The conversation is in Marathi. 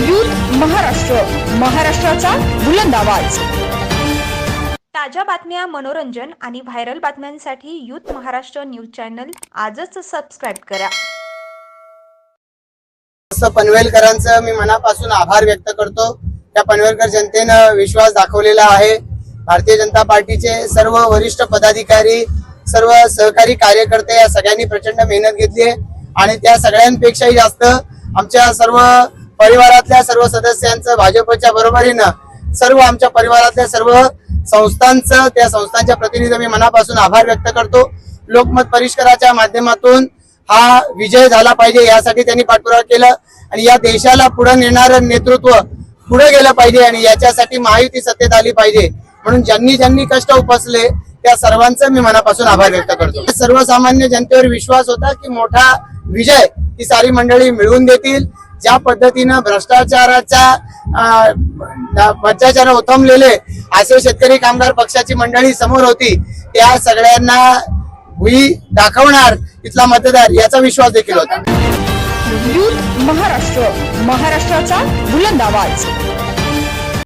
युथ महाराष्ट्र महाराष्ट्राचा बुलंद आवाज. ताज्या बातम्या मनोरंजन आणि व्हायरल बातम्यांसाठी यूथ महाराष्ट्र न्यूज चॅनल आजच सबस्क्राईब करा. पनवेलकरांचं मी मनापासून आभार व्यक्त करतो. त्या पनवेलकर जनतेनं विश्वास दाखवलेला आहे. भारतीय जनता पार्टीचे सर्व वरिष्ठ पदाधिकारी सर्व सहकारी कार्यकर्ते या सगळ्यांनी प्रचंड मेहनत घेतली आहे. आणि त्या सगळ्यांपेक्षाही जास्त आमच्या सर्व परिवारातल्या सर्व सदस्यांचं भाजपच्या बरोबरीनं सर्व आमच्या परिवारातल्या सर्व संस्थांचं त्या संस्थांच्या प्रतिनिधी मी मनापासून आभार व्यक्त करतो. लोकमत परिष्कराच्या माध्यमातून हा विजय झाला पाहिजे यासाठी त्यांनी पाठपुरावा केला आणि या देशाला पुढे नेणारं नेतृत्व पुढे गेलं पाहिजे आणि याच्यासाठी महायुती सत्तेत आली पाहिजे. म्हणून ज्यांनी ज्यांनी कष्ट उपसले त्या सर्वांचं मी मनापासून आभार व्यक्त करतो. सर्वसामान्य जनतेवर विश्वास होता की मोठा विजय ही सारी मंडळी मिळवून देतील. ज्या पद्धतीनं भ्रष्टाचाराच्या अं, भ्रष्टाचार ओथंबलेले असे शेतकरी कामगार पक्षाची मंडळी समोर होती त्या सगळ्यांना भुई दाखवणार इथला मतदार याचा विश्वास देखील होता. महाराष्ट्र महाराष्ट्राचा बुलंद आवाज.